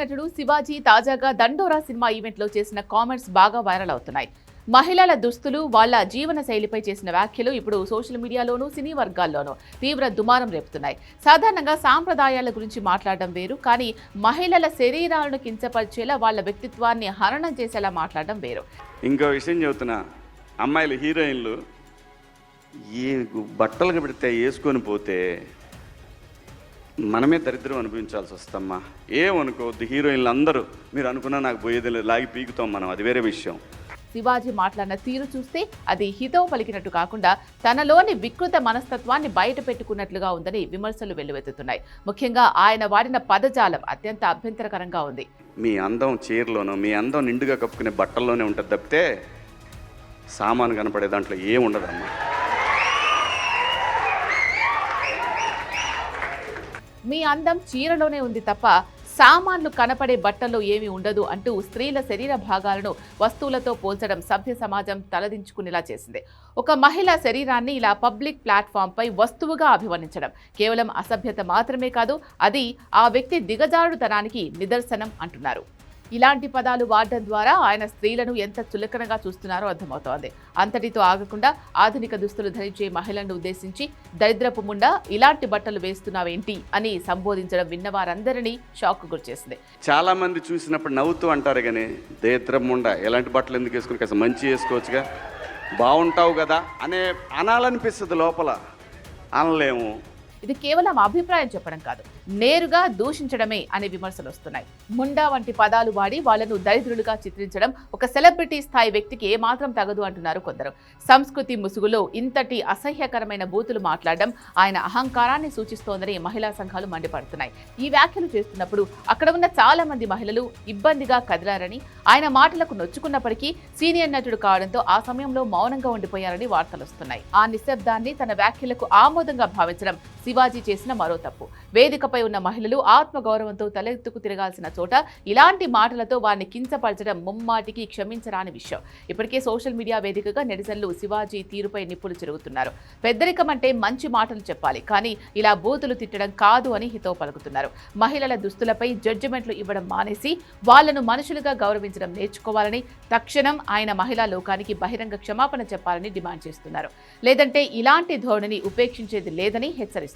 నటుడు శివాజీ తాజాగా దండోరా సినిమా ఈవెంట్లో చేసిన కామెంట్స్ బాగా వైరల్ అవుతున్నాయి. మహిళల దుస్తులు వాళ్ళ జీవన శైలిపై చేసిన వ్యాఖ్యలు ఇప్పుడు సోషల్ మీడియాలోనూ సినీ వర్గాల్లోనూ తీవ్ర దుమారం రేపుతున్నాయి. సాధారణంగా సాంప్రదాయాల గురించి మాట్లాడడం వేరు కానీ మహిళల శరీరాలను కించపరిచేలా వాళ్ళ వ్యక్తిత్వాన్ని హరణం చేసేలా మాట్లాడడం వేరు. ఇంకో విషయం చెబుతున్నా అమ్మాయిలు హీరోయిన్లు ఏ బట్టలు పెడితే వేసుకొని పోతే మనమే దరిద్రం అనిపించాల్సి వస్తమ్మా. ఏమనుకోవద్దు హీరోయిన్లు అందరూ మీరు అనుకున్నా నాకు పోయేది లాగి పీకుతాం మనం అది వేరే విషయం. శివాజీ మాట్లాడిన తీరు చూస్తే అది హితవు పలికినట్టు కాకుండా తనలోని వికృత మనస్తత్వాన్ని బయట పెట్టుకున్నట్లుగా ఉందని విమర్శలు వెల్లువెత్తుతున్నాయి. ముఖ్యంగా ఆయన వాడిన పదజాలం అత్యంత అభ్యంతరకరంగా ఉంది. మీ అందం చీరలోనో మీ అందం నిండుగా కప్పుకునే బట్టల్లోనే ఉంటుంది తప్పితే సామాను కనపడే దాంట్లో ఏం మీ అందం చీరలోనే ఉంది తప్ప సామాన్లు కనపడే బట్టల్లో ఏమీ ఉండదు అంటూ స్త్రీల శరీర భాగాలను వస్తువులతో పోల్చడం సభ్య సమాజం తలదించుకునేలా చేసింది. ఒక మహిళ శరీరాన్ని ఇలా పబ్లిక్ ప్లాట్ఫామ్పై వస్తువుగా అభివర్ణించడం కేవలం అసభ్యత మాత్రమే కాదు అది ఆ వ్యక్తి దిగజారుడుతనానికి నిదర్శనం అంటున్నారు. ఇలాంటి పదాలు వాడడం ద్వారా ఆయన స్త్రీలను ఎంత చులకనగా చూస్తున్నారో అర్థమవుతోంది. అంతటితో ఆగకుండా ఆధునిక దుస్తులు ధరించే మహిళలను ఉద్దేశించి దరిద్రపు ముండా ఇలాంటి బట్టలు వేస్తున్నావేంటి అని సంబోధించడం విన్న వారందరినీ షాక్ గురిచేసింది. చాలా మంది చూసినప్పుడు నవ్వుతూ అంటారు కానీ దేత్రం ఉండ ఎలాంటి బట్టలు ఎందుకు వేసుకుని కాస్త మంచి వేసుకోవచ్చుగా? బాగుంటావు కదా అనే అనాలనిపిస్తుంది లోపల. అనలేము. ఇది కేవలం అభిప్రాయం చెప్పడం కాదు. నేరుగా దూషించడమే అనే విమర్శలు వస్తున్నాయి. ముండా వంటి పదాలు వాడి వాళ్ళను దరిద్రులుగా చిత్రించడం ఒక సెలబ్రిటీ స్థాయి వ్యక్తికి ఏమాత్రం తగదు అంటున్నారు కొందరు. సంస్కృతి ముసుగులో ఇంతటి అసహ్యకరమైన బూతులు మాట్లాడడం ఆయన అహంకారాన్ని సూచిస్తోందని మహిళా సంఘాలు మండిపడుతున్నాయి. ఈ వ్యాఖ్యలు చేస్తున్నప్పుడు అక్కడ ఉన్న చాలా మంది మహిళలు ఇబ్బందిగా కదిలారని ఆయన మాటలకు నొచ్చుకున్నప్పటికీ సీనియర్ నటుడు కావడంతో ఆ సమయంలో మౌనంగా ఉండిపోయారని వార్తలు వస్తున్నాయి. ఆ నిశ్శబ్దాన్ని తన వ్యాఖ్యలకు ఆమోదంగా భావించడం శివాజీ చేసిన మరో తప్పు. వేదికపై ఉన్న మహిళలు ఆత్మగౌరవంతో తలెత్తుకు తిరగాల్సిన చోట ఇలాంటి మాటలతో వారిని కించపరచడం ముమ్మాటికి క్షమించరాని విషయం. ఇప్పటికే సోషల్ మీడియా వేదికగా నెటిజన్లు శివాజీ తీరుపై నిప్పులు చెరుగుతున్నారు. పెద్దరికం అంటే మంచి మాటలు చెప్పాలి కానీ ఇలా బూతులు తిట్టడం కాదు అని హితవు పలుకుతున్నారు. మహిళల దుస్తులపై జడ్జిమెంట్లు ఇవ్వడం మానేసి వాళ్ళను మనుషులుగా గౌరవించడం నేర్చుకోవాలని తక్షణం ఆయన మహిళా లోకానికి బహిరంగ క్షమాపణ చెప్పాలని డిమాండ్ చేస్తున్నారు. లేదంటే ఇలాంటి ధోరణిని ఉపేక్షించేది లేదని హెచ్చరిస్తున్నారు.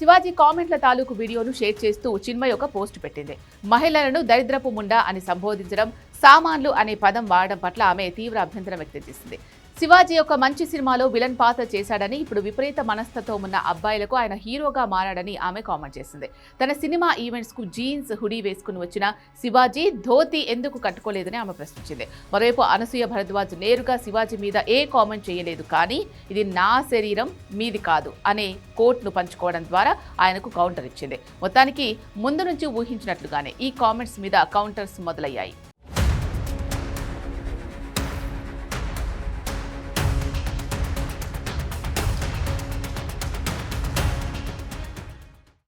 శివాజీ కామెంట్ల తాలూకు వీడియోను షేర్ చేస్తూ చిన్మయ్ ఒక పోస్ట్ పెట్టింది. మహిళలను దరిద్రపు ముండా అని సంబోధించడం సామాన్లు అనే పదం వాడడం పట్ల ఆమె తీవ్ర అభ్యంతరం వ్యక్తం చేసింది. శివాజీ ఒక మంచి సినిమాలో విలన్ పాత్ర చేశాడని ఇప్పుడు విపరీత మనస్తత్వం ఉన్న అబ్బాయిలకు ఆయన హీరోగా మారాడని ఆమె కామెంట్ చేసింది. తన సినిమా ఈవెంట్స్కు జీన్స్ హుడీ వేసుకుని వచ్చిన శివాజీ ధోతి ఎందుకు కట్టుకోలేదని ఆమె ప్రశ్నించింది. మరోవైపు అనసూయ భరద్వాజ్ నేరుగా శివాజీ మీద ఏ కామెంట్ చేయలేదు. కానీ ఇది నా శరీరం మీది కాదు అనే కోట్ను పంచుకోవడం ద్వారా ఆయనకు కౌంటర్ ఇచ్చింది. మొత్తానికి ముందు నుంచి ఊహించినట్లుగానే ఈ కామెంట్స్ మీద కౌంటర్స్ మొదలయ్యాయి.